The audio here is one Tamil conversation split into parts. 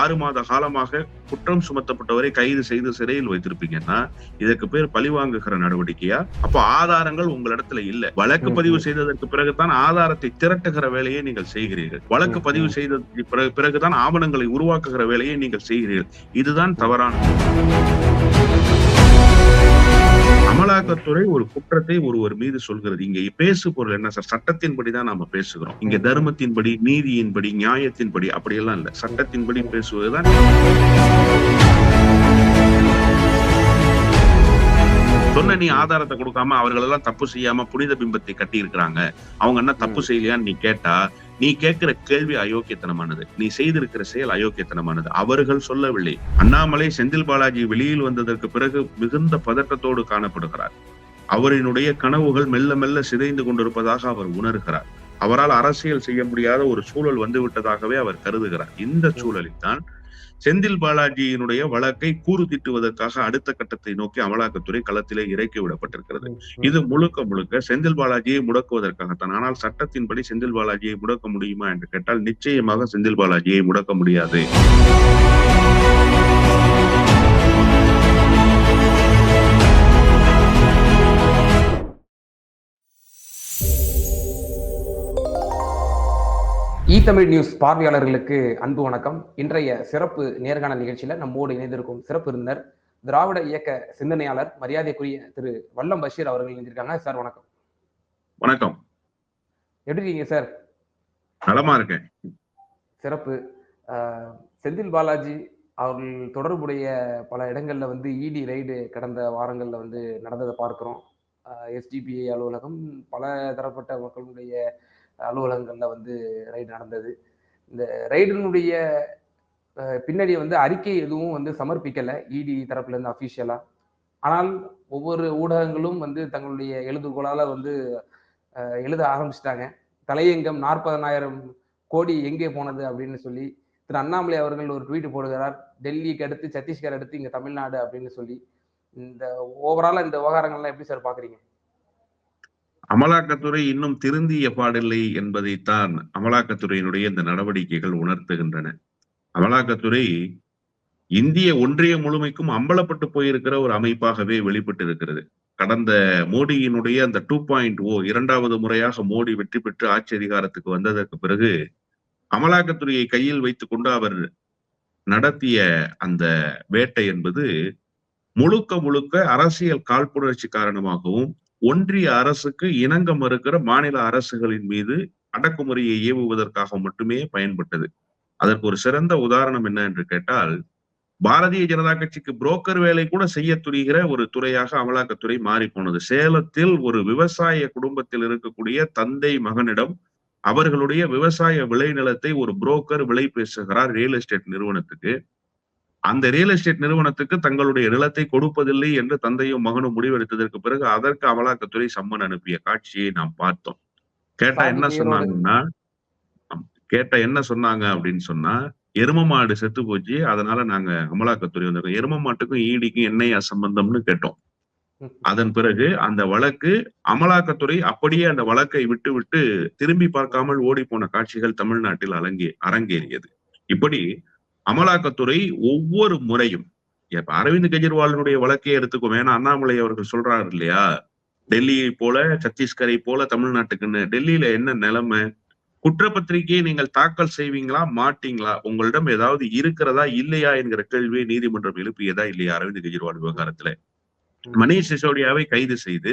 ஆறு மாத காலமாக குற்றம் சுமத்தப்பட்டவரை கைது செய்து சிறையில் வைத்திருப்பீங்கன்னா இதற்கு பேர் பழிவாங்குகிற நடவடிக்கையா? அப்போ ஆதாரங்கள் உங்களிடத்துல இல்ல. வழக்கு பதிவு. செய்ததற்கு பிறகுதான் ஆதாரத்தை திரட்டுகிற வேலையை நீங்கள் செய்கிறீர்கள். வழக்கு பதிவு. செய்ததற்கு பிறகு பிறகுதான் ஆவணங்களை உருவாக்குகிற வேலையை நீங்கள் செய்கிறீர்கள். இதுதான் தவறான அமலாக்கத்துறை ஒரு குற்றத்தை ஒருவர் மீது சொல்கிறது. இங்க பேசு பொருள் என்ன சார்? சட்டத்தின்படி தான் நாம பேசுகிறோம். இங்க. தர்மத்தின்படி நீதியின்படி நியாயத்தின்படி அப்படியெல்லாம் இல்ல. சட்டத்தின்படி பேசுவதுதான் சொன்ன நீ ஆதாரத்தை கொடுக்காம அவர்கள் எல்லாம் தப்பு செய்யாம புனித பிம்பத்தை கட்டி இருக்கிறாங்க அவங்க என்ன தப்பு. செய்யலையான்னு நீ கேட்டா நீ கேட்கிற கேள்வி அயோக்கியத்தனமானது. நீ செய்திருக்கிற செயல் அயோக்கியத்தனமானது. அவர்கள் சொல்லவில்லை. அண்ணாமலை செந்தில் பாலாஜி வெளியில் வந்ததற்கு பிறகு மிகுந்த பதட்டத்தோடு காணப்படுகிறார். அவரினுடைய கனவுகள் மெல்ல மெல்ல சிதைந்து கொண்டிருப்பதாக அவர் உணர்கிறார். அவரால் அரசியல் செய்ய முடியாத ஒரு சூழல் வந்து விட்டதாகவே அவர் கருதுகிறார். இந்த சூழலில் தான் செந்தில் பாலாஜியினுடைய வழக்கை கூறு திட்டுவதற்காக அடுத்த கட்டத்தை நோக்கி அமலாக்கத்துறை களத்திலே இறக்கி விடப்பட்டிருக்கிறது. இது முழுக்க முழுக்க செந்தில் பாலாஜியை முடக்குவதற்காகத்தான். ஆனால் சட்டத்தின்படி செந்தில் பாலாஜியை முடக்க முடியுமா என்று கேட்டால் நிச்சயமாக செந்தில் பாலாஜியை முடக்க முடியாது. இ தமிழ் நியூஸ் பார்வையாளர்களுக்கு அன்பு வணக்கம். இன்றைய சிறப்பு நேர்காணல் நிகழ்ச்சியில நம்மோடு இணைந்திருக்கும் சிறப்பு விருந்தினர் திராவிட இயக்க சிந்தனையாளர் மரியாதைக்குரிய திரு வல்லம் பஷீர் அவர்கள் இணைந்திருக்காங்க. சார் வணக்கம். வணக்கம். எப்படி இருக்கீங்க சார்? நலமா இருக்கேன். சிறப்பு. செந்தில் பாலாஜி அவர்கள் தொடர்புடைய பல இடங்கள்ல வந்து இடி ரைடு கடந்த வாரங்கள்ல வந்து நடந்ததை பார்க்கிறோம். எஸ்டிபிஐ அலுவலகம் பல தரப்பட்ட மக்களுடைய அலுவலகங்களில் வந்து ரைடு நடந்தது. இந்த ரைடினுடைய அஹ், பின்னாடி வந்து அறிக்கை எதுவும் வந்து சமர்ப்பிக்கலை. இடி தரப்புலேருந்து இருந்து ஆனால் ஒவ்வொரு ஊடகங்களும் வந்து தங்களுடைய எழுதுகோளால் வந்து எழுத ஆரம்பிச்சிட்டாங்க. தலையங்கம் நாற்பதனாயிரம் கோடி எங்கே போனது அப்படின்னு சொல்லி திரு அண்ணாமலை அவர்கள் ஒரு ட்வீட் போடுகிறார். டெல்லிக்கு அடுத்து சத்தீஸ்கர் அடுத்து இங்கே தமிழ்நாடு அப்படின்னு சொல்லி. இந்த ஓவராலாக இந்த விவகாரங்கள்லாம் எப்படி சார் பார்க்குறீங்க அமலாக்கத்துறை இன்னும் திருந்திய பாடில்லை என்பதைத்தான் அமலாக்கத்துறையினுடைய இந்த நடவடிக்கைகள் உணர்த்துகின்றன. அமலாக்கத்துறை இந்திய ஒன்றியம் முழுமைக்கும் அம்பலப்பட்டு போயிருக்கிற ஒரு அமைப்பாகவே வெளிப்பட்டு இருக்கிறது கடந்த மோடியினுடைய அந்த டூ பாயிண்ட் ஓ இரண்டாவது முறையாக மோடி வெற்றி பெற்று ஆட்சி அதிகாரத்துக்கு வந்ததற்கு பிறகு அமலாக்கத்துறையை கையில் வைத்துக் கொண்டு அவர் நடத்திய அந்த வேட்டை என்பது முழுக்க முழுக்க அரசியல் காழ்ப்புணர்ச்சி காரணமாகவும் ஒன்றிய அரசுக்கு இணங்க மறுக்கிற மாநில அரசுகளின் மீது அடக்குமுறையை ஏவுவதற்காக மட்டுமே பயன்பட்டது. அதற்கு ஒரு சிறந்த உதாரணம் என்ன என்று கேட்டால் பாரதிய ஜனதா கட்சிக்கு புரோக்கர் வேலை கூட செய்ய துணிகிற ஒரு துறையாக அமலாக்கத்துறை மாறி போனது சேலத்தில் ஒரு விவசாய குடும்பத்தில் இருக்கக்கூடிய தந்தை மகனிடம் அவர்களுடைய விவசாய விளைநிலத்தை ஒரு புரோக்கர் விலை பேசுகிறார் ரியல் எஸ்டேட் நிறுவனத்துக்கு. அந்த ரியல் எஸ்டேட் நிறுவனத்துக்கு தங்களுடைய நிலத்தை கொடுப்பதில்லை என்று தந்தையும் மகனும் முடிவெடுத்ததற்கு பிறகு அதற்கு அமலாக்கத்துறை சம்மன் அனுப்பிய காட்சியை நாம் பார்த்தோம். கேட்டா என்ன சொன்னாங்கன்னா கேட்டா என்ன சொன்னாங்க அப்படின்னு சொன்னா எரும மாடு செத்து போச்சு அதனால நாங்க அமலாக்கத்துறை வந்திருக்கோம். எரும மாட்டுக்கும் ஈடிக்கும் என்னையா சம்பந்தம்னு கேட்டோம். அதன் பிறகு அந்த வழக்கு அமலாக்கத்துறை அப்படியே அந்த வழக்கை விட்டு விட்டு திரும்பி பார்க்காமல் ஓடி போன காட்சிகள் தமிழ்நாட்டில் அலங்கே அரங்கேறியது. இப்படி அமலாக்கத்துறை ஒவ்வொரு முறையும் இப்ப அரவிந்த் கெஜ்ரிவாலினுடைய வழக்கே எடுத்துக்கோ ஏன்னா அண்ணாமலை அவர்கள் சொல்றாரு இல்லையா? டெல்லியை போல சத்தீஸ்கரை போல தமிழ்நாட்டுக்குன்னு டெல்லியில என்ன நிலைமை? குற்றப்பத்திரிகையை நீங்கள் தாக்கல் செய்வீங்களா மாட்டீங்களா? உங்களிடம் ஏதாவது இருக்கிறதா இல்லையா என்கிற கேள்வியை நீதிமன்றம் எழுப்பியதா இல்லையா அரவிந்த் கெஜ்ரிவால் விவகாரத்துல? மணீஷ் சிசோடியாவை கைது செய்து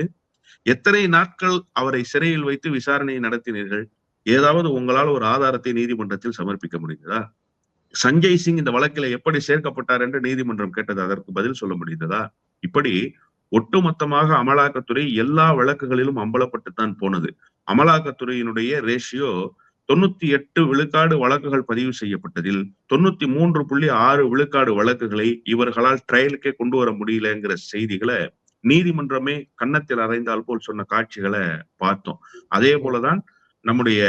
எத்தனை நாட்கள் அவரை சிறையில் வைத்து விசாரணை நடத்தினீர்கள்? ஏதாவது உங்களால் ஒரு ஆதாரத்தை நீதிமன்றத்தில் சமர்ப்பிக்க முடிந்ததா? சஞ்சய் சிங் இந்த வழக்கில எப்படி சேர்க்கப்பட்டார் என்று நீதிமன்றம் கேட்டது அதற்கு பதில் சொல்ல முடிந்ததா? இப்படி ஒட்டுமொத்தமாக அமலாக்கத்துறை எல்லா வழக்குகளிலும் அம்பலப்பட்டுத்தான் போனது. அமலாக்கத்துறையினுடைய ரேஷியோ தொண்ணூத்தி எட்டு விழுக்காடு வழக்குகள் பதிவு செய்யப்பட்டதில் தொண்ணூத்தி மூன்று புள்ளி ஆறு விழுக்காடு வழக்குகளை இவர்களால் ட்ரையலுக்கே கொண்டு வர முடியலங்கிற செய்திகளை நீதிமன்றமே கன்னத்தில் அறைந்தால் போல் சொன்ன காட்சிகளை பார்த்தோம். அதே போலதான் நம்முடைய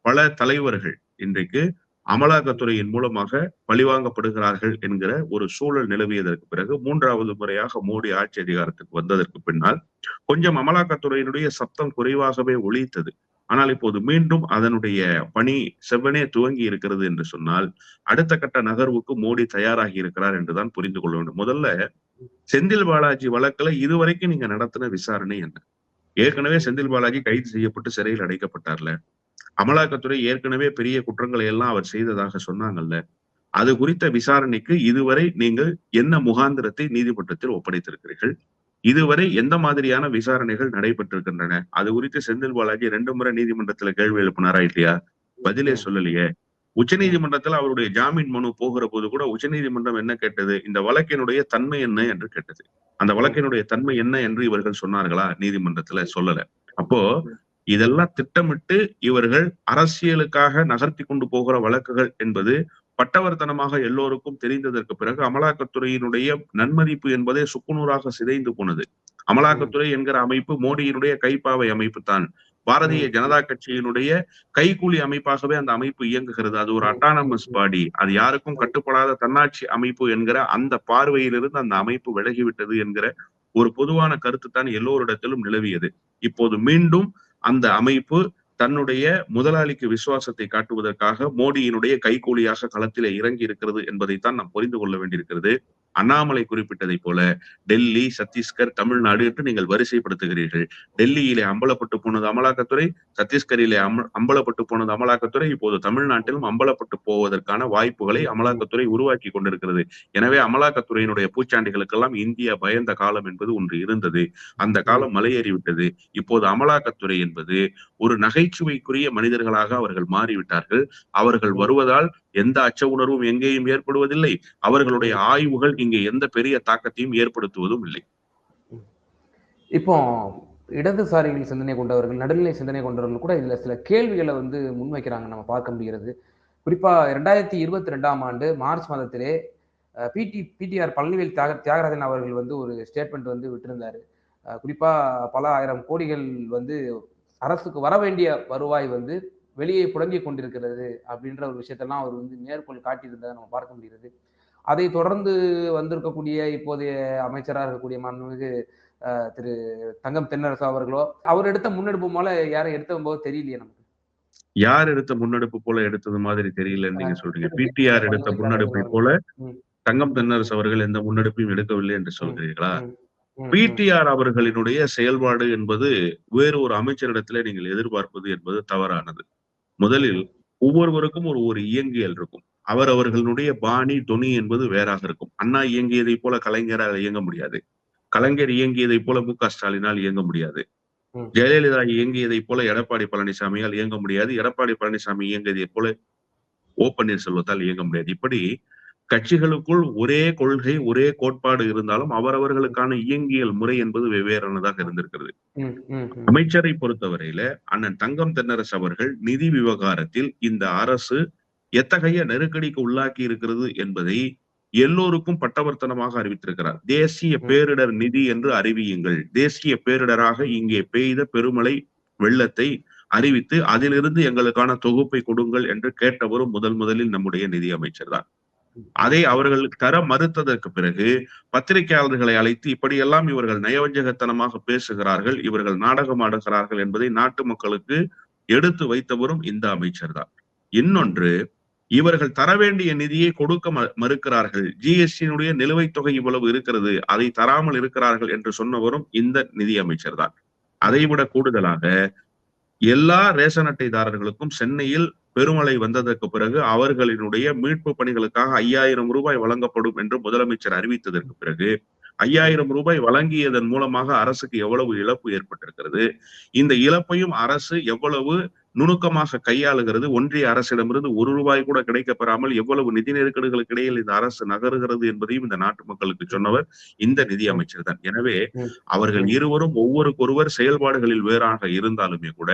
பல தலைவர்கள் இன்றைக்கு அமலாக்கத்துறையின் மூலமாக பழிவாங்கப்படுகிறார்கள் என்கிற ஒரு சூழல் நிலவியதற்கு பிறகு மூன்றாவது முறையாக மோடி ஆட்சி அதிகாரத்துக்கு வந்ததற்கு பின்னால் கொஞ்சம் அமலாக்கத்துறையினுடைய சப்தம் குறைவாகவே ஒழித்தது. ஆனால் இப்போது மீண்டும் அதனுடைய பணி செவ்வனே துவங்கி இருக்கிறது என்று சொன்னால் அடுத்த கட்ட நகர்வுக்கு மோடி தயாராகி இருக்கிறார் என்றுதான் புரிந்து கொள்ள வேண்டும். முதல்ல செந்தில் பாலாஜி வழக்குல இதுவரைக்கும் நீங்க நடத்தின விசாரணை என்ன? ஏற்கனவே செந்தில் பாலாஜி கைது செய்யப்பட்டு சிறையில் அடைக்கப்பட்டார்ல. அமலாக்கத்துறை ஏற்கனவே பெரிய குற்றங்களை எல்லாம் அவர் செய்ததாக சொன்னாங்கல்ல. அது குறித்த விசாரணைக்கு இதுவரை நீங்கள் என்ன முகாந்திரத்தை நீதிமன்றத்தில் ஒப்படைத்திருக்கிறீர்கள்? இதுவரை எந்த மாதிரியான விசாரணைகள் நடைபெற்றிருக்கின்றன? அது குறித்து செந்தில் பாலாஜி ரெண்டு முறை நீதிமன்றத்துல கேள்வி எழுப்பினாரா இல்லையா? பதிலே சொல்லலையே. உச்ச நீதிமன்றத்தில் அவருடைய ஜாமீன் மனு போகிற போது கூட உச்சநீதிமன்றம் என்ன கேட்டது? இந்த வழக்கினுடைய தன்மை என்ன என்று கேட்டது. அந்த வழக்கினுடைய தன்மை என்ன என்று இவர்கள் சொன்னார்களா? நீதிமன்றத்துல சொல்லல. அப்போ இதெல்லாம் திட்டமிட்டு இவர்கள் அரசியலுக்காக நகர்த்தி கொண்டு போகிற வழக்குகள் என்பது பட்டவர்த்தனமாக எல்லோருக்கும் தெரிந்ததற்கு பிறகு அமலாக்கத்துறையினுடைய நன்மதிப்பு என்பதே சுக்குநூறாக சிதைந்து போனது. அமலாக்கத்துறை என்கிற அமைப்பு மோடியினுடைய கைப்பாவை அமைப்பு தான் பாரதிய ஜனதா கட்சியினுடைய கைகூலி அமைப்பாகவே அந்த அமைப்பு இயங்குகிறது. அது ஒரு அட்டானமஸ் பாடி அது யாருக்கும் கட்டுப்படாத தன்னாட்சி அமைப்பு என்கிற அந்த பார்வையிலிருந்து அந்த அமைப்பு விலகிவிட்டது என்கிற ஒரு பொதுவான கருத்து தான் எல்லோரிடத்திலும் நிலவியது. இப்போது மீண்டும் அந்த அமைப்பு தன்னுடைய முதலாளிக்கு விசுவாசத்தை காட்டுவதற்காக மோடியினுடைய கைகூலியாக களத்திலே இறங்கி இருக்கிறது என்பதைத்தான் நாம் புரிந்து கொள்ள வேண்டியிருக்கிறது. அண்ணாமலை குறிப்பிட்டதை போல டெல்லி சத்தீஸ்கர் தமிழ்நாடு என்று நீங்கள் வரிசைப்படுத்துகிறீர்கள். டெல்லியிலே அம்பலப்பட்டு போனது அமலாக்கத்துறை சத்தீஸ்கரிலே அம்ப அம்பலப்பட்டு போனது அமலாக்கத்துறை இப்போது தமிழ்நாட்டிலும் அம்பலப்பட்டு போவதற்கான வாய்ப்புகளை அமலாக்கத்துறை உருவாக்கி கொண்டிருக்கிறது. எனவே அமலாக்கத்துறையினுடைய பூச்சாண்டிகளுக்கெல்லாம் இந்தியா பயந்த காலம் என்பது ஒன்று இருந்தது. அந்த காலம் மலையேறிவிட்டது. இப்போது அமலாக்கத்துறை என்பது ஒரு நகைச்சுவைக்குரிய மனிதர்களாக அவர்கள் மாறிவிட்டார்கள். அவர்கள் வருவதால் எந்த அச்ச உணர்வும் எங்கேயும் ஏற்படுவதில்லை. அவர்களுடைய ஆய்வுகள் இங்கே எந்த பெரிய தாக்கத்தையும் ஏற்படுத்துவதும் இல்லை. இப்போ இடதுசாரிகள் சிந்தனை கொண்டவர்கள் நடுநிலை சிந்தனை கொண்டவர்கள் கூட இதுல சில கேள்விகளை வந்து முன்வைக்கிறாங்க நம்ம பார்க்க முடிகிறது. குறிப்பா இரண்டாயிரத்தி இருபத்தி ரெண்டாம் ஆண்டு மார்ச் மாதத்திலே பிடி பிடிஆர் பழனிவேல் தியாக தியாகராஜன் அவர்கள் வந்து ஒரு ஸ்டேட்மெண்ட் வந்து விட்டிருந்தாரு. அஹ் குறிப்பா பல ஆயிரம் கோடிகள் வந்து அரசுக்கு வர வேண்டிய வருவாய் வந்து வெளியே புடங்கி கொண்டிருக்கிறது அப்படின்ற ஒரு விஷயத்தெல்லாம் அவர் வந்து மேற்கோள் காட்டியிருந்ததை நம்ம பார்க்க முடிகிறது. அதை தொடர்ந்து வந்திருக்கக்கூடிய இப்போதைய அமைச்சராக இருக்கக்கூடிய மாண்புமிகு திரு தங்கம் தென்னரசு அவர்களோ அவர் எடுத்த முன்னெடுப்பு போல யாரும் எடுத்த போது தெரியலையே நமக்கு. யார் எடுத்த முன்னெடுப்பு போல எடுத்தது மாதிரி தெரியலன்னு நீங்க சொல்றீங்க. பிடிஆர் எடுத்த முன்னெடுப்பை போல. தங்கம் தென்னரசு அவர்கள் எந்த முன்னெடுப்பையும் எடுக்கவில்லை என்று சொல்கிறீர்களா பிடிஆர் அவர்களினுடைய செயல்பாடு என்பது வேறு ஒரு அமைச்சரிடத்திலே நீங்கள் எதிர்பார்ப்பது என்பது தவறானது. முதலில் ஒவ்வொருவருக்கும் ஒரு ஒரு இயங்கியல் இருக்கும். அவர் அவர்களுடைய பாணி தொனி என்பது வேறாக இருக்கும். அண்ணா இயங்கியதை போல கலைஞரால் இயங்க முடியாது. கலைஞர் இயங்கியதை போல மு க. ஸ்டாலினால் இயங்க முடியாது. ஜெயலலிதா இயங்கியதை போல எடப்பாடி பழனிசாமியால் இயங்க முடியாது. எடப்பாடி பழனிசாமி இயங்கியதை போல ஓ. பன்னீர்செல்வத்தால் இயங்க முடியாது. இப்படி கட்சிகளுக்குள் ஒரே கொள்கை ஒரே கோட்பாடு இருந்தாலும் அவரவர்களுக்கான இயங்கியல் முறை என்பது வெவ்வேறானதாக இருந்திருக்கிறது. அமைச்சரை பொறுத்தவரையில அண்ணன் தங்கம் தென்னரசு அவர்கள் நிதி விவகாரத்தில் இந்த அரசு எத்தகைய நெருக்கடிக்கு உள்ளாக்கி இருக்கிறது என்பதை எல்லோருக்கும் பட்டவர்த்தனமாக அறிவித்திருக்கிறார். தேசிய பேரிடர் நிதி என்று அறிவியுங்கள். தேசிய பேரிடராக இங்கே பெய்த பெருமழை வெள்ளத்தை அறிவித்து அதிலிருந்து எங்களுக்கான தொகுப்பை கொடுங்கள் என்று கேட்டவரும் முதல் முதலில் நம்முடைய நிதி அமைச்சர் தான். அதை அவர்கள் தர மறுத்ததற்கு பிறகு பத்திரிகையாளர்களை அழைத்து இப்படியெல்லாம் இவர்கள் நயவஞ்சகத்தனமாக பேசுகிறார்கள் இவர்கள் நாடகம் ஆடுகிறார்கள் என்பதை நாட்டு மக்களுக்கு எடுத்து வைத்தவரும் இந்த அமைச்சர் தான். இன்னொன்று இவர்கள் தர வேண்டிய நிதியை கொடுக்க மறுக்கிறார்கள். ஜிஎஸ்டியினுடைய நிலுவைத் தொகை இவ்வளவு இருக்கிறது அதை தராமல் இருக்கிறார்கள் என்று சொன்னவரும் இந்த நிதி அமைச்சர் தான். அதைவிட கூடுதலாக எல்லா ரேஷன் அட்டைதாரர்களுக்கும் சென்னையில் பெருமழை வந்ததற்கு பிறகு அவர்களினுடைய மீட்பு பணிகளுக்காக ஐயாயிரம் ரூபாய் வழங்கப்படும் என்று முதலமைச்சர் அறிவித்ததற்கு பிறகு ஐயாயிரம் ரூபாய் வழங்கியதன் மூலமாக அரசுக்கு எவ்வளவு இழப்பு ஏற்பட்டிருக்கிறது? இந்த இழப்பையும் அரசு எவ்வளவு நுணுக்கமாக கையாளுகிறது? ஒன்றிய அரசிடமிருந்து ஒரு ரூபாய் கூட கிடைக்க பெறாமல் எவ்வளவு நிதி நெருக்கடிகளுக்கு இடையில் இந்த அரசு நகருகிறது என்பதையும் இந்த நாட்டு மக்களுக்கு சொன்னவர் இந்த நிதி அமைச்சர் தான். எனவே. அவர்கள் இருவரும் ஒவ்வொருக்கொருவர் செயல்பாடுகளில் வேறாக இருந்தாலுமே கூட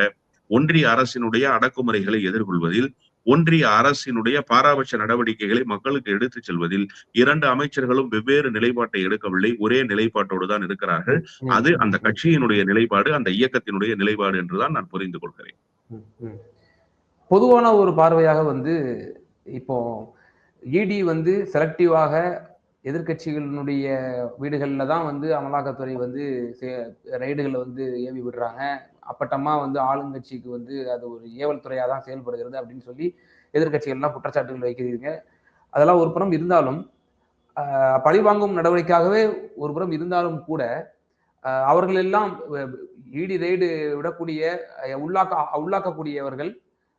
ஒன்றிய அரசினுடைய அடக்குமுறைகளை எதிர்கொள்வதில் ஒன்றிய அரசினுடைய பாராபட்ச நடவடிக்கைகளை மக்களுக்கு எடுத்துச் செல்வதில் இரண்டு அமைச்சர்களும் வெவ்வேறு நிலைப்பாட்டை எடுக்கவில்லை ஒரே நிலைப்பாட்டோடு தான் இருக்கிறார்கள் அது அந்த. கட்சியினுடைய நிலைப்பாடு அந்த இயக்கத்தினுடைய நிலைப்பாடு என்றுதான் நான் புரிந்து கொள்கிறேன். பொதுவான ஒரு பார்வையாக வந்து இப்போ இடி வந்து செலக்டிவாக எதிர்க்கட்சிகளினுடைய வீடுகளில் தான் வந்து அமலாக்கத்துறை வந்து ரைடுகளை வந்து ஏவி விடுறாங்க அப்பட்டமா வந்து ஆளுங்கட்சிக்கு வந்து அது ஒரு ஏவல் துறையாக தான் செயல்படுகிறது அப்படின்னு சொல்லி எதிர்கட்சிகள்லாம் குற்றச்சாட்டுகள் வைக்கிறீங்க. அதெல்லாம் ஒரு புறம் இருந்தாலும் ஆஹ், பழிவாங்கும் நடவடிக்கையாகவே ஒரு புறம் இருந்தாலும் கூட அவர்கள் எல்லாம் ஈடி ரெய்டு விடக்கூடிய உள்ளாக்க உள்ளாக்கக்கூடியவர்கள்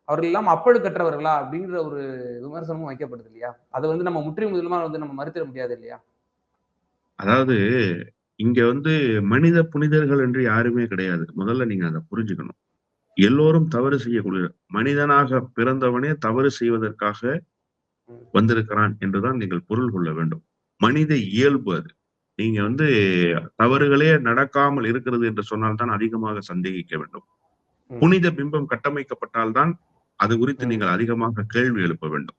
அவர்கள் எல்லாம் அப்பழு கற்றவர்களா அப்படிங்கிற ஒரு விமர்சனமும் வைக்கப்படுது இல்லையா? அதை வந்து நம்ம முற்றிலும் முதலுமா வந்து நம்ம மறுத்திட முடியாது இல்லையா? அதாவது இங்க வந்து மனித புனிதர்கள் என்று யாருமே கிடையாது. முதல்ல நீங்க அதை புரிஞ்சுக்கணும். எல்லோரும் தவறு செய்யக்கூடிய மனிதனாக பிறந்தவனே தவறு செய்வதற்காக வந்திருக்கிறான் என்றுதான் நீங்கள் பொருள் கொள்ள வேண்டும். மனித இயல்பு அது. நீங்க வந்து தவறுகளே நடக்காமல் இருக்கிறது என்று சொன்னால்தான் அதிகமாக சந்தேகிக்க வேண்டும். புனித பிம்பம் கட்டமைக்கப்பட்டால்தான் அது குறித்து. நீங்கள் அதிகமாக கேள்வி எழுப்ப வேண்டும்.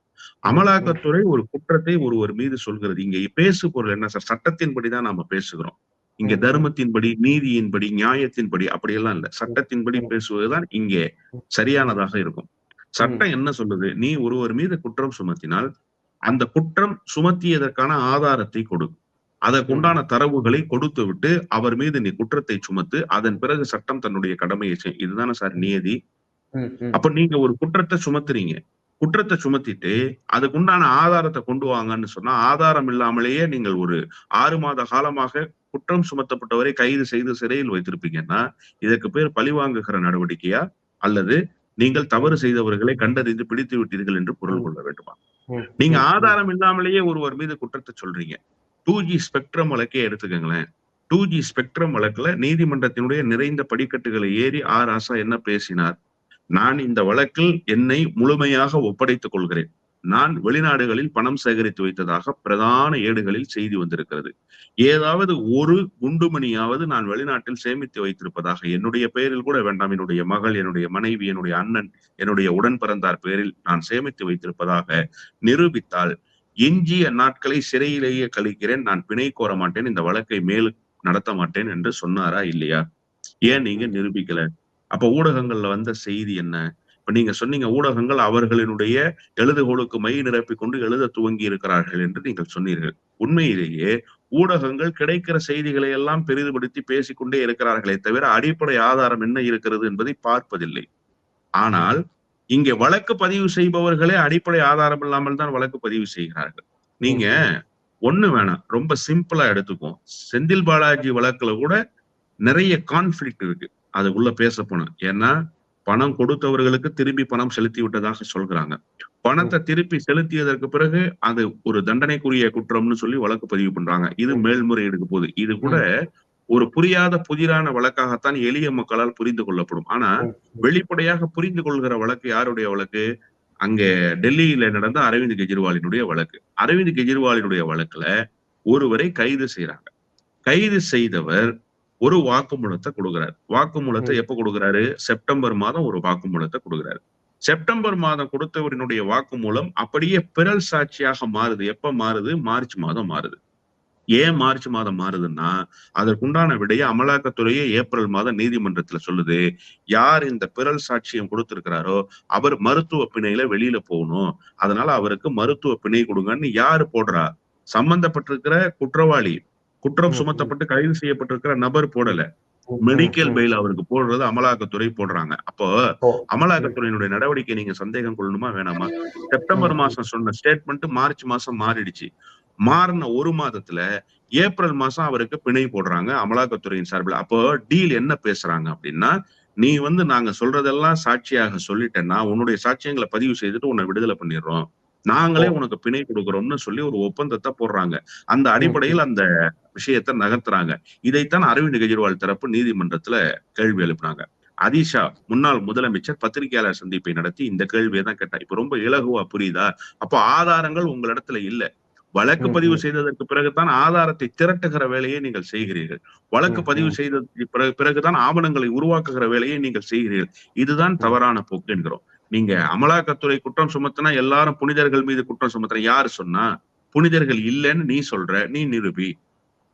அமலாக்கத்துறை ஒரு குற்றத்தை ஒருவர் மீது சொல்கிறது. இங்க பேசு பொருள் என்ன சார்? சட்டத்தின்படி தான் நாம பேசுகிறோம். இங்க. தர்மத்தின்படி நீதியின்படி நியாயத்தின்படி அப்படியெல்லாம் இல்ல. சட்டத்தின்படி. பேசுவதுதான் இங்கே சரியானதாக இருக்கும். சட்டம் என்ன சொல்லுது? நீ ஒருவர் மீது குற்றம் சுமத்தினால் அந்த குற்றம் சுமத்தியதற்கான ஆதாரத்தை கொடு. அதற்குண்டான தரவுகளை கொடுத்து விட்டு அவர் மீது நீ குற்றத்தை சுமத்து அதன் பிறகு சட்டம் தன்னுடைய கடமையை செய். இதுதானே சார் நியதி. அப்ப நீங்க ஒரு குற்றத்தை சுமத்துறீங்க. குற்றத்தை சுமத்திட்டு அதுக்குண்டான ஆதாரத்தை கொண்டு வாங்கன்னு சொன்னா ஆதாரம் இல்லாமலேயே நீங்கள் ஒரு ஆறு மாத காலமாக குற்றம் சுமத்தப்பட்டவரை கைது செய்து சிறையில் வைத்திருப்பீங்கன்னா இதற்கு பேர் பழிவாங்குகிற நடவடிக்கையா? அல்லது நீங்கள் தவறு செய்தவர்களை கண்டறிந்து பிடித்து விட்டீர்கள் என்று பொருள் கொள்ள வேண்டுமா? நீங்க. ஆதாரம் இல்லாமலேயே ஒருவர் மீது குற்றத்தை சொல்றீங்க. டூ ஜி ஸ்பெக்ட்ரம் வழக்கே எடுத்துக்கங்களேன். டூ ஜி ஸ்பெக்ட்ரம் வழக்குல நீதிமன்றத்தினுடைய நிறைந்த படிக்கட்டுகளை ஏறி ஆர் ஆசா என்ன பேசினார்? நான் இந்த வழக்கில் என்னை முழுமையாக ஒப்படைத்துக் கொள்கிறேன். நான் வெளிநாடுகளில் பணம் சேகரித்து வைத்ததாக பிரதான ஏடுகளில் செய்தி வந்திருக்கிறது. ஏதாவது ஒரு குண்டுமணியாவது நான் வெளிநாட்டில் சேமித்து வைத்திருப்பதாக என்னுடைய பெயரில் கூட வேண்டாம். என்னுடைய மகள் என்னுடைய மனைவி என்னுடைய அண்ணன் என்னுடைய உடன் பிறந்தார் பெயரில் நான் சேமித்து வைத்திருப்பதாக நிரூபித்தால் எஞ்சிய நாட்களை சிறையிலேயே கழிக்கிறேன் நான் பிணை கோர மாட்டேன் இந்த வழக்கை மேல் நடத்த மாட்டேன் என்று சொன்னாரா இல்லையா? ஏன் நீங்க நிரூபிக்கல? அப்ப ஊடகங்கள்ல வந்த செய்தி என்ன? இப்ப நீங்க சொன்னீங்க ஊடகங்கள் அவர்களினுடைய எழுதுகோளுக்கு மை நிரப்பிக் கொண்டு எழுத துவங்கி இருக்கிறார்கள் என்று நீங்கள் சொன்னீர்கள். உண்மையிலேயே ஊடகங்கள் கிடைக்கிற செய்திகளை எல்லாம் பெரிதுபடுத்தி பேசிக்கொண்டே இருக்கிறார்களே தவிர அடிப்படை ஆதாரம் என்ன இருக்கிறது என்பதை பார்ப்பதில்லை. ஆனால் இங்கே வழக்கு பதிவு செய்பவர்களே அடிப்படை ஆதாரம் இல்லாமல் தான் வழக்கு பதிவு செய்கிறார்கள். நீங்க ஒண்ணு வேணாம் ரொம்ப சிம்பிளா எடுத்துக்கோ செந்தில் பாலாஜி வழக்குல கூட நிறைய கான்ஃபிளிக்ட் இருக்கு. அதுக்குள்ள பேச போனோம். ஏன்னா பணம் கொடுத்தவர்களுக்கு திரும்பி பணம் செலுத்தி விட்டதாக சொல்றாங்க பணத்தை திருப்பி செலுத்தியதற்கு பிறகு அது ஒரு தண்டனைக்குரிய குற்றம்னு சொல்லி வழக்கு பதிவு பண்றாங்க. இது. மேல்முறையீடுக்கு போகுது. இது கூட ஒரு புரியாத புதிரான வழக்காகத்தான் எளிய மக்களால் புரிந்து கொள்ளப்படும். ஆனா. வெளிப்படையாக புரிந்து கொள்கிற வழக்கு யாருடைய வழக்கு? அங்க டெல்லியில நடந்த அரவிந்த் கெஜ்ரிவாலினுடைய வழக்கு. அரவிந்த் கெஜ்ரிவாலினுடைய வழக்குல ஒருவரை கைது செய்யறாங்க கைது செய்தவர் ஒரு வாக்குமூலத்தை கொடுக்கிறார். வாக்குமூலத்தை எப்ப கொடுக்கிறாரு? செப்டம்பர் மாதம் ஒரு வாக்குமூலத்தை கொடுக்கிறாரு. செப்டம்பர் மாதம் கொடுத்தவரினுடைய வாக்குமூலம் அப்படியே பிறல் சாட்சியாக மாறுது. எப்ப மாறுது? மார்ச் மாதம் மாறுது. ஏன் மார்ச் மாதம் மாறுதுன்னா அதற்குண்டான விடையை அமலாக்கத்துறையே ஏப்ரல் மாதம் நீதிமன்றத்துல சொல்லுது. யார் இந்த பிறல் சாட்சியம் கொடுத்திருக்கிறாரோ அவர் மருத்துவ பிணையில வெளியில போகணும். அதனால அவருக்கு மருத்துவ பிணை கொடுங்கன்னு யாரு போடுறா? சம்பந்தப்பட்டிருக்கிற குற்றவாளி குற்றம் சுமத்தப்பட்டு கைது செய்யப்பட்டிருக்கிற நபர் போடல. மெடிக்கல். பெயில் அவருக்கு போடுறது அமலாக்கத்துறை போடுறாங்க. அப்போ. அமலாக்கத்துறையினுடைய நடவடிக்கை நீங்க சந்தேகம் கொள்ளணுமா வேணாமா? செப்டம்பர். மாசம் சொன்ன ஸ்டேட்மெண்ட் மார்ச் மாசம் மாறிடுச்சு. மாறின ஒரு மாதத்துல ஏப்ரல் மாசம் அவருக்கு பிணை போடுறாங்க அமலாக்கத்துறையின் சார்பில். அப்போ டீல் என்ன பேசுறாங்க அப்படின்னா நீ வந்து நாங்க சொல்றதெல்லாம் சாட்சியாக சொல்லிட்டேன்னா உன்னுடைய சாட்சியங்களை பதிவு செய்துட்டு உன்னை விடுதலை பண்ணிடுறோம். நாங்களே. உனக்கு பிணை கொடுக்குறோம்னு சொல்லி ஒரு ஒப்பந்தத்தை போடுறாங்க அந்த அடிப்படையில் அந்த விஷயத்தை நகர்த்துறாங்க இதைத்தான் அரவிந்த் கெஜ்ரிவால் தரப்பு நீதிமன்றத்துல கேள்வி எழுப்புனாங்க அதிஷா முன்னாள் முதலமைச்சர் பத்திரிகையாளர் சந்திப்பை நடத்தி இந்த கேள்வியை தான் கேட்டா இப்ப ரொம்ப இலகுவா புரியுதா அப்போ ஆதாரங்கள் உங்களிடத்துல இல்ல வழக்கு பதிவு. செய்ததற்கு பிறகுதான் ஆதாரத்தை திரட்டுகிற வேலையை நீங்கள் செய்கிறீர்கள் வழக்கு பதிவு. செய்ததற்கு பிறகு பிறகுதான் ஆவணங்களை உருவாக்குகிற வேலையை நீங்கள் செய்கிறீர்கள் இதுதான். தவறான போக்கு என்கிறோம் நீங்க அமலாக்கத்துறை குற்றம் சுமத்தினா எல்லாரும் புனிதர்கள் மீது குற்றம் சுமத்துற யாரு சொன்னா புனிதர்கள் இல்லைன்னு நீ சொல்ற நீ நிரூபி.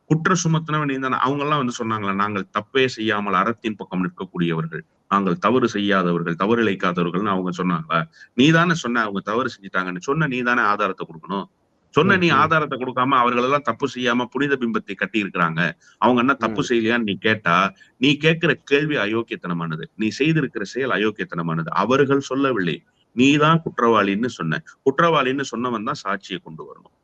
குற்றம் சுமத்தினவன் நீ தானே. அவங்க எல்லாம் வந்து சொன்னாங்களா நாங்கள் தப்பே செய்யாமல் அறத்தின் பக்கம் நிற்கக்கூடியவர்கள் நாங்கள் தவறு செய்யாதவர்கள் தவறு இழைக்காதவர்கள்னு அவங்க சொன்னாங்களா? நீ தானே சொன்ன அவங்க தவறு செஞ்சுட்டாங்கன்னு சொன்ன நீ தானே ஆதாரத்தை கொடுக்கணும். சொன்ன நீ. ஆதாரத்தை கொடுக்காம அவர்கள் எல்லாம் தப்பு செய்யாம புனித பிம்பத்தை கட்டி இருக்கிறாங்க அவங்க என்ன தப்பு. செய்யலையான்னு நீ கேட்டா நீ கேட்கிற கேள்வி அயோக்கியத்தனமானது. நீ செய்திருக்கிற செயல் அயோக்கியத்தனமானது. அவர்கள் சொல்லவில்லை. நீதான் குற்றவாளின்னு சொன்ன. குற்றவாளின்னு சொன்னவன் தான் சாட்சியை கொண்டு வரணும்.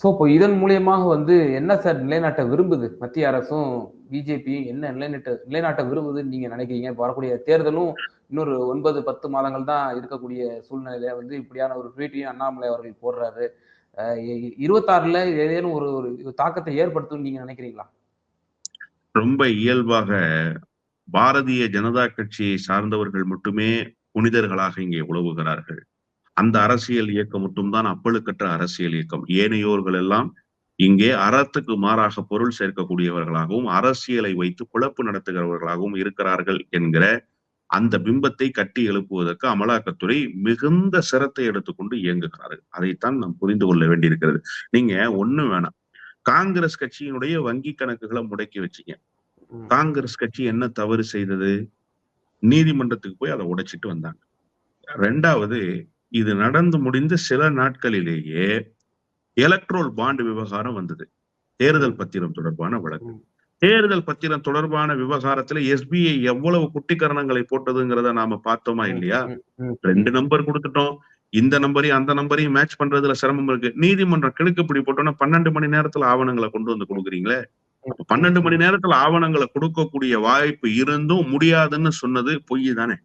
ஸோ இப்போ இதன் மூலியமாக வந்து என்ன சார் நிலைநாட்ட விரும்புது? மத்திய அரசும் பிஜேபியும் என்ன நிலைநாட்ட நிலைநாட்ட விரும்புதுன்னு நீங்க நினைக்கிறீங்க? இப்போ வரக்கூடிய தேர்தலும் இன்னொரு ஒன்பது பத்து மாதங்கள் தான் இருக்கக்கூடிய சூழ்நிலையில வந்து இப்படியான ஒரு ட்வீட்டையும் அண்ணாமலை அவர்கள் போடுறாரு. இருபத்தாறுல ஏதேனும் ஒரு ஒரு தாக்கத்தை ஏற்படுத்தும் நீங்க நினைக்கிறீங்களா? ரொம்ப இயல்பாக பாரதிய ஜனதா கட்சியை சார்ந்தவர்கள் மட்டுமே புனிதர்களாக இங்கே உழவுகிறார்கள் அந்த அரசியல் இயக்கம் மட்டும்தான் அப்பழுக்கற்ற அரசியல் இயக்கம். ஏனையோர்கள் எல்லாம் இங்கே அறத்துக்கு மாறாக பொருள் சேர்க்கக்கூடியவர்களாகவும் அரசியலை வைத்து குழப்பு நடத்துகிறவர்களாகவும் இருக்கிறார்கள் என்கிற அந்த பிம்பத்தை கட்டி எழுப்புவதற்கு அமலாக்கத்துறை மிகுந்த சிரத்தை எடுத்துக்கொண்டு இயங்குகிறார்கள். அதைத்தான் நாம் புரிந்து கொள்ள வேண்டியிருக்கிறது. நீங்க ஒண்ணு வேணாம். காங்கிரஸ் கட்சியினுடைய வங்கி கணக்குகளை முடக்கி வச்சீங்க. காங்கிரஸ் கட்சி என்ன தவறு செய்தது? நீதிமன்றத்துக்கு போய் அதை உடைச்சிட்டு வந்தாங்க. ரெண்டாவது இது நடந்து முடிந்த சில நாட்களிலேயே எலக்ட்ரோல் பாண்ட் விவகாரம் வந்தது. தேர்தல் பத்திரம் தொடர்பான வழக்கு. தேர்தல் பத்திரம் தொடர்பான விவகாரத்துல எஸ்பிஐ எவ்வளவு குட்டிக்கரணங்களை போட்டதுங்கிறத நாம பார்த்தோமா இல்லையா? ரெண்டு நம்பர் கொடுத்துட்டோம். இந்த நம்பரையும் அந்த நம்பரையும் மேட்ச் பண்றதுல சிரமம் இருக்கு. நீதிமன்றம் கிழக்குப்பிடி போட்டோம்னா பன்னெண்டு மணி நேரத்துல ஆவணங்களை கொண்டு வந்து கொடுக்குறீங்களே? பன்னெண்டு மணி நேரத்துல ஆவணங்களை கொடுக்கக்கூடிய வாய்ப்பு இருந்தும் முடியாதுன்னு சொன்னது பொய் தானே?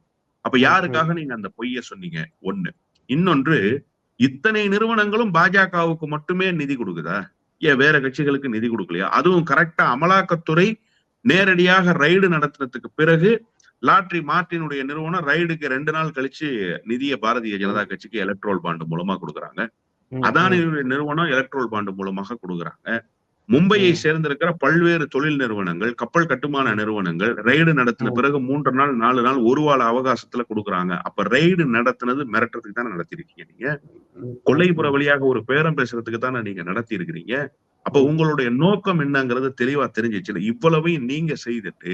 அப்ப யாருக்காக நீங்க அந்த பொய்ய சொன்னீங்க? ஒண்ணு. இன்னொன்று இத்தனை நிறுவனங்களும் பாஜகவுக்கு மட்டுமே நிதி கொடுக்குதா? ஏன் வேற கட்சிகளுக்கு நிதி கொடுக்கலையா? அதுவும் கரெக்டா அமலாக்கத்துறை நேரடியாக ரைடு நடத்தினதுக்கு பிறகு லாட்ரி மார்ட்டினுடைய நிறுவனம் ரைடுக்கு ரெண்டு நாள் கழிச்சு நிதிய பாரதிய ஜனதா கட்சிக்கு எலக்ட்ரோல் பாண்டு மூலமா கொடுக்குறாங்க. அதானியுடைய நிறுவனம் எலக்ட்ரோல் பாண்டு மூலமாக கொடுக்குறாங்க. மும்பையை. சேர்ந்திருக்கிற பல்வேறு தொழில் நிறுவனங்கள் கப்பல் கட்டுமான நிறுவனங்கள் ரைடு நடத்தின. பிறகு மூன்று நாள் நாலு நாள் ஒரு வார அவகாசத்துல கொடுக்குறாங்க அப்ப ரைடு நடத்தினது மிரட்டுறதுக்கு தானே நடத்திருக்கீங்க நீங்க ம். கொல்லைப்புற வழியாக ஒரு பேரம் பேசுறதுக்கு தானே நீங்க நடத்தி இருக்கிறீங்க அப்ப உங்களுடைய நோக்கம் என்னங்கிறது தெளிவா தெரிஞ்சிச்சு இவ்வளவையும் நீங்க செய்துட்டு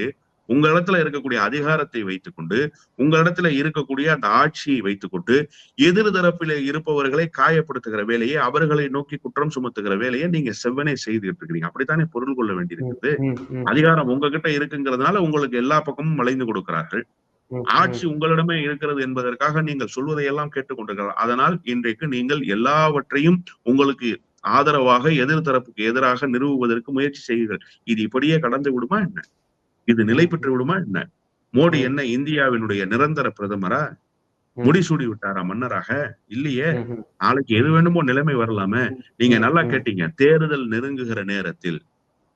உங்க இடத்துல இருக்கக்கூடிய அதிகாரத்தை வைத்துக்கொண்டு உங்க இடத்துல இருக்கக்கூடிய அந்த ஆட்சியை வைத்துக்கொண்டு எதிர் தரப்பிலே இருப்பவர்களை காயப்படுத்துகிற வேலையை அவர்களை நோக்கி குற்றம் சுமத்துகிற வேலையை நீங்க செவ்வனே செய்துட்டு இருக்கிறீங்க அப்படித்தானே பொருள் கொள்ள ம், அதிகாரம் உங்ககிட்ட இருக்குங்கிறதுனால உங்களுக்கு எல்லா பக்கமும் வளைந்து கொடுக்கிறார்கள். ஆட்சி உங்களிடமே இருக்கிறது என்பதற்காக நீங்கள் சொல்வதையெல்லாம் கேட்டுக்கொண்டிருக்கிறார். அதனால் இன்றைக்கு நீங்கள் எல்லாவற்றையும் உங்களுக்கு ஆதரவாக எதிர்த்தரப்புக்கு எதிராக நிறுவுவதற்கு முயற்சி செய்யுங்கள் இது இப்படியே கடந்து விடுமா என்ன? இது நிலை பெற்று விடுமா என்ன? மோடி என்ன இந்தியாவினுடைய நிரந்தர பிரதமரா. முடிசூடி விட்டாரா மன்னராக? இல்லையே. நாளைக்கு எது வேணுமோ நிலைமை வரலாமே. நீங்க நல்லா. கேட்டீங்க. தேர்தல் நெருங்குகிற நேரத்தில்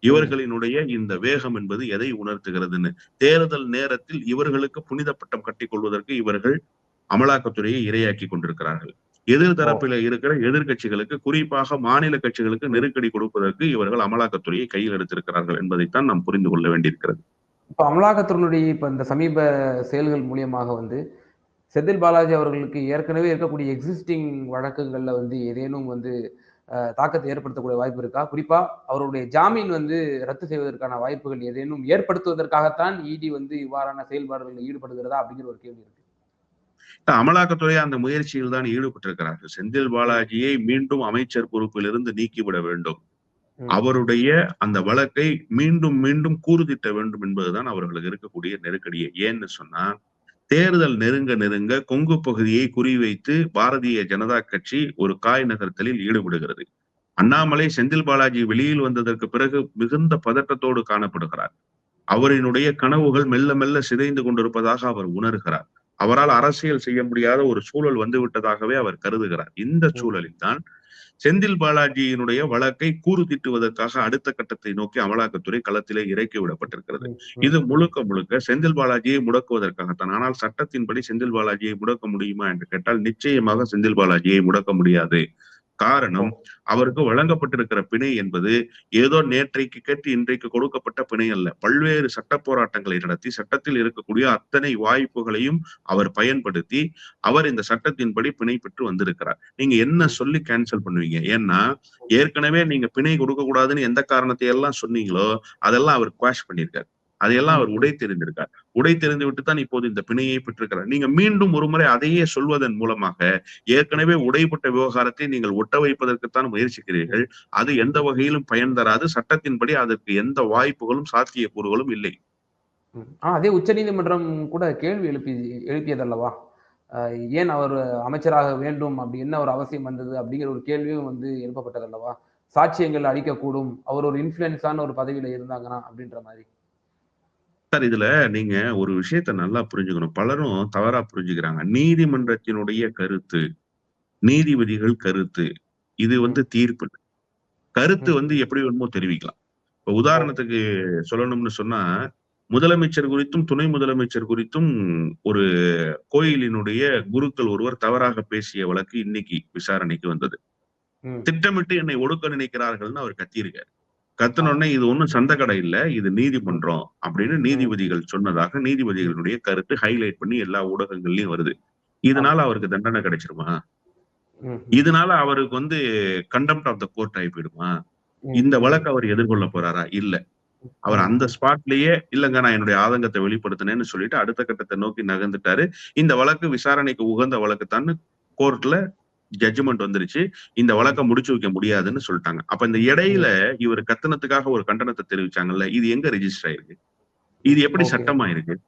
இவர்களினுடைய இந்த வேகம் என்பது எதை உணர்த்துகிறதுன்னு? தேர்தல் நேரத்தில் இவர்களுக்கு புனித பட்டம் கட்டிக் கொள்வதற்கு இவர்கள் அமலாக்கத்துறையை இரையாக்கி கொண்டிருக்கிறார்கள். எதிர் தரப்பில இருக்கிற எதிர்கட்சிகளுக்கு குறிப்பாக மாநில கட்சிகளுக்கு நெருக்கடி கொடுப்பதற்கு இவர்கள் அமலாக்கத்துறையை கையில் எடுத்திருக்கிறார்கள் என்பதைத்தான் நாம் புரிந்து கொள்ள வேண்டியிருக்கிறது. இப்ப அமலாக்கத்துறையினுடைய இப்ப இந்த சமீப செயல்கள் மூலியமாக வந்து செந்தில் பாலாஜி அவர்களுக்கு ஏற்கனவே இருக்கக்கூடிய எக்ஸிஸ்டிங் வழக்குகளில் வந்து ஏதேனும் வந்து தாக்கத்தை ஏற்படுத்தக்கூடிய வாய்ப்பு இருக்கா? குறிப்பா அவருடைய ஜாமீன் வந்து ரத்து செய்வதற்கான வாய்ப்புகள் ஏதேனும் ஏற்படுத்துவதற்காகத்தான் இடி வந்து இவ்வாறான செயல்பாடுகளில் ஈடுபடுகிறதா அப்படிங்கிற ஒரு கேள்வி இருக்கு. அமலாக்கத்துறை அந்த முயற்சியில் தான் ஈடுபட்டிருக்கிறார்கள். செந்தில் பாலாஜியை மீண்டும் அமைச்சர் பொறுப்பிலிருந்து நீக்கிவிட வேண்டும். அவருடைய அந்த வழக்கை மீண்டும் மீண்டும் கூறுதிட்ட வேண்டும் என்பதுதான் அவர்களுக்கு இருக்கக்கூடிய நெருக்கடியே. ஏன்னு சொன்னா தேர்தல் நெருங்க நெருங்க கொங்கு பகுதியை குறிவைத்து பாரதிய ஜனதா கட்சி ஒரு காய் நகர்த்தலில் ஈடுபடுகிறது. அண்ணாமலை செந்தில் பாலாஜி வெளியில் வந்ததற்கு பிறகு மிகுந்த பதட்டத்தோடு காணப்படுகிறார். அவரினுடைய கனவுகள் மெல்ல மெல்ல சிதைந்து கொண்டிருப்பதாக அவர் உணர்கிறார். அவரால் அரசியல் செய்ய முடியாத ஒரு சூழல் வந்து விட்டதாகவே அவர் கருதுகிறார். இந்த சூழலில் தான் செந்தில் பாலாஜியினுடைய வழக்கை கூறு திட்டுவதற்காக அடுத்த கட்டத்தை நோக்கி அமலாக்கத்துறை களத்திலே இறக்கி விடப்பட்டிருக்கிறது. இது முழுக்க முழுக்க செந்தில் பாலாஜியை முடக்குவதற்காகத்தான். ஆனால் சட்டத்தின்படி செந்தில் பாலாஜியை முடக்க முடியுமா என்று கேட்டால் நிச்சயமாக செந்தில் பாலாஜியை முடக்க முடியாது. காரணம் அவருக்கு வழங்கப்பட்டிருக்கிற பிணை என்பது ஏதோ நேற்றைக்கு கேட்டு இன்றைக்கு கொடுக்கப்பட்ட பிணை அல்ல. பல்வேறு சட்ட போராட்டங்களை நடத்தி சட்டத்தில் இருக்கக்கூடிய அத்தனை வாய்ப்புகளையும் அவர் பயன்படுத்தி அவர் இந்த சட்டத்தின்படி பிணை பெற்று வந்திருக்கிறார். நீங்க என்ன சொல்லி கேன்சல் பண்ணுவீங்க? ஏன்னா ஏற்கனவே நீங்க பிணை கொடுக்க கூடாதுன்னு எந்த காரணத்தை எல்லாம் சொன்னீங்களோ அதெல்லாம் அவர் குவாஷ் பண்ணியிருக்காரு. அதையெல்லாம் அவர் உடை தெரிந்திருக்கார். உடை தெரிந்து விட்டு தான் இப்போது இந்த பிணையை பெற்றிருக்கிறார். நீங்க மீண்டும் ஒருமுறை அதையே சொல்வதன் மூலமாக ஏற்கனவே உடைப்பட்ட விவகாரத்தை நீங்கள் ஒட்ட வைப்பதற்குத்தான் முயற்சிக்கிறீர்கள். அது எந்த வகையிலும் பயன் தராது. சட்டத்தின்படி அதற்கு எந்த வாய்ப்புகளும் சாத்தியக்கூறுகளும் இல்லை. ம். ஆனா அதே உச்சநீதிமன்றம் கூட கேள்வி எழுப்பி எழுப்பியதல்லவா? ஏன் அவர் அமைச்சராக வேண்டும்? அப்படி என்ன ஒரு அவசியம் வந்தது? அப்படிங்கிற ஒரு கேள்வியும் வந்து எழுப்பப்பட்டதல்லவா? சாட்சியங்கள் அளிக்கக்கூடும். அவர் ஒரு இன்ஃபுளுன்ஸான ஒரு பதவியில இருந்தாங்கன்னா அப்படின்ற மாதிரி. சார் இதுல நீங்க ஒரு விஷயத்த நல்லா புரிஞ்சுக்கணும் பலரும் தவறா புரிஞ்சுக்கிறாங்க நீதிமன்றத்தினுடைய கருத்து நீதிபதிகள் கருத்து இது வந்து தீர்ப்பு. கருத்து. வந்து எப்படி வேணுமோ தெரிவிக்கலாம் இப்ப உதாரணத்துக்கு சொல்லணும்னு சொன்னா முதலமைச்சர் குறித்தும் துணை முதலமைச்சர் குறித்தும் ஒரு கோயிலினுடைய குருக்கள் ஒருவர் தவறாக பேசிய வழக்கு இன்னைக்கு விசாரணைக்கு வந்தது. திட்டமிட்டு என்னை ஒடுக்க நினைக்கிறார்கள்னு அவர் கத்தியிருக்காரு கத்தின உடனே இது ஒண்ணும் சந்த கடை இல்ல இது நீதிமன்றம் அப்படின்னு நீதிபதிகள் சொன்னதாக நீதிபதிகளுடைய கருத்து ஹைலைட் பண்ணி எல்லா ஊடகங்கள்லயும் வருது. இதனால அவருக்கு தண்டனை கிடைச்சிருமா. இதனால அவருக்கு வந்து கண்டெம்ட் ஆஃப் த கோர்ட் ஆகி போயிடுமா. இந்த வழக்கு அவர் எதிர்கொள்ள போறாரா? இல்ல. அவர் அந்த ஸ்பாட்லயே இல்லங்க நான் என்னுடைய ஆதங்கத்தை வெளிப்படுத்தினேன்னு சொல்லிட்டு அடுத்த கட்டத்தை நோக்கி நகர்ந்துட்டாரு. இந்த வழக்கு விசாரணைக்கு உகந்த வழக்கு தான் கோர்ட்ல ஜட்ஜ்மெண்ட் வந்துருச்சு. இந்த வழக்கை முடிச்சு வைக்க முடியாதுன்னு சொல்லிட்டாங்க. அப்ப இந்த இடையில இவர் கத்தனத்துக்காக ஒரு கண்டனத்தை தெரிவிச்சாங்கல்ல இது எங்க ரெஜிஸ்டர் ஆயிருக்கு? இது எப்படி. சட்டமா இருக்கு.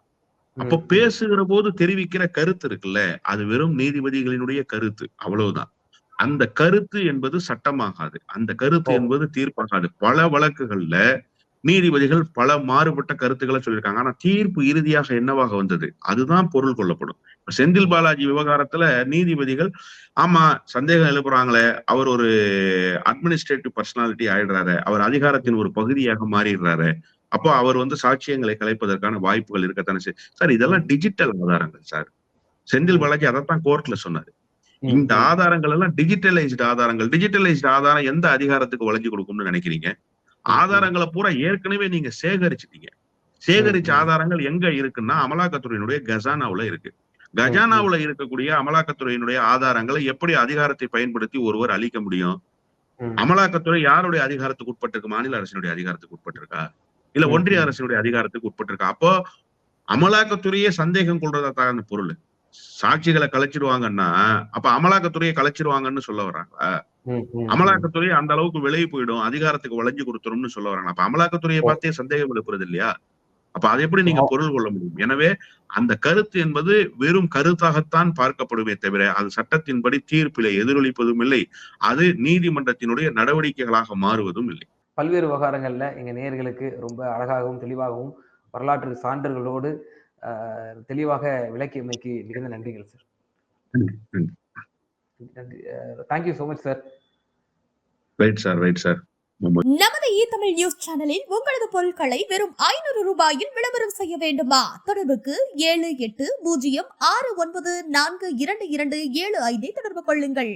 அப்போ பேசுகிற போது தெரிவிக்கிற கருத்து இருக்குல்ல அது வெறும் நீதிபதிகளினுடைய கருத்து அவ்வளவுதான். அந்த கருத்து என்பது சட்டமாகாது. அந்த கருத்து. என்பது தீர்ப்பாகாது. பல வழக்குகள்ல நீதிபதிகள் பல மாறுபட்ட கருத்துக்களை சொல்லியிருக்காங்க. ஆனா தீர்ப்பு இறுதியாக என்னவாக வந்தது? அதுதான் பொருள் கொள்ளப்படும். செந்தில் பாலாஜி விவகாரத்துல நீதிபதிகள் ஆமா சந்தேகம் எழுப்புறாங்களே அவர் ஒரு அட்மினிஸ்ட்ரேட்டிவ் பர்சனாலிட்டி ஆயிடுறாரு அவர் அதிகாரத்தின் ஒரு பகுதியாக மாறிடுறாரு அப்போ அவர் வந்து சாட்சியங்களை கலைப்பதற்கான வாய்ப்புகள் இருக்கத்தானே செய்யும். சார் இதெல்லாம் டிஜிட்டல் ஆதாரங்கள் சார். செந்தில் பாலாஜி அதைத்தான் கோர்ட்ல சொன்னாரு. இந்த ஆதாரங்கள் எல்லாம் டிஜிட்டலைஸ்டு ஆதாரங்கள். டிஜிட்டலைஸ்டு ஆதாரம் எந்த அதிகாரத்துக்கு வளைஞ்சு கொடுக்கும்னு நினைக்கிறீங்க? ஆதாரங்களை பூரா ஏற்கனவே நீங்க சேகரிச்சிட்டீங்க. சேகரிச்ச. ஆதாரங்கள் எங்க இருக்குன்னா அமலாக்கத்துறையினுடைய கஜானாவுல இருக்கு. கஜானாவுல இருக்கக்கூடிய அமலாக்கத்துறையினுடைய ஆதாரங்களை எப்படி அதிகாரத்தை பயன்படுத்தி ஒருவர் அளிக்க முடியும். அமலாக்கத்துறை யாருடைய அதிகாரத்துக்கு உட்பட்டிருக்கு? மாநில அரசினுடைய அதிகாரத்துக்கு உட்பட்டிருக்கா? இல்ல ஒன்றிய. அரசினுடைய அதிகாரத்துக்கு உட்பட்டிருக்கா? அப்போ அமலாக்கத்துறையே சந்தேகம் கொள்றதான பொருள். சாட்சிகளை கலைச்சிடுவாங்கன்னா அப்ப அமலாக்கத்துறையை கலைச்சிடுவாங்கன்னு சொல்ல வர்றாங்க. ம். அமலாக்கத்துறை அந்த அளவுக்கு விலை போயிடும் அதிகாரத்துக்கு வளைஞ்சு கொடுத்துரும்னு சொல்ல வராங்க அப்ப அமலாக்கத்துறையை பார்த்தே சந்தேகம் எழுப்புறது இல்லையா? அப்ப அதை எப்படி நீங்க பொருள் கொள்ள முடியும்? எனவே அந்த கருத்து என்பது வெறும் கருத்தாகத்தான் பார்க்கப்படுமே தவிர அது சட்டத்தின்படி தீர்ப்பிலே எதிரொலிப்பதும் இல்லை. அது நீதிமன்றத்தினுடைய நடவடிக்கைகளாக மாறுவதும் இல்லை. பல்வேறு விவகாரங்கள்ல எங்க நேயர்களுக்கு ரொம்ப அழகாகவும் தெளிவாகவும் வரலாற்று சான்றுகளோடு தெளிவாக விளக்கியமைக்கு மிகுந்த நன்றிகள் sir thank you so much sir right sir right sir நமது இ தமிழ் நியூஸ் சேனலில் உங்களது பொருட்களை வெறும் ஐநூறு ரூபாயில் விளம்பரம் செய்ய வேண்டுமா? தொடர்புக்கு ஏழு எட்டு பூஜ்ஜியம் ஆறு ஒன்பது நான்கு இரண்டு இரண்டு ஏழு ஐந்தை தொடர்பு கொள்ளுங்கள்.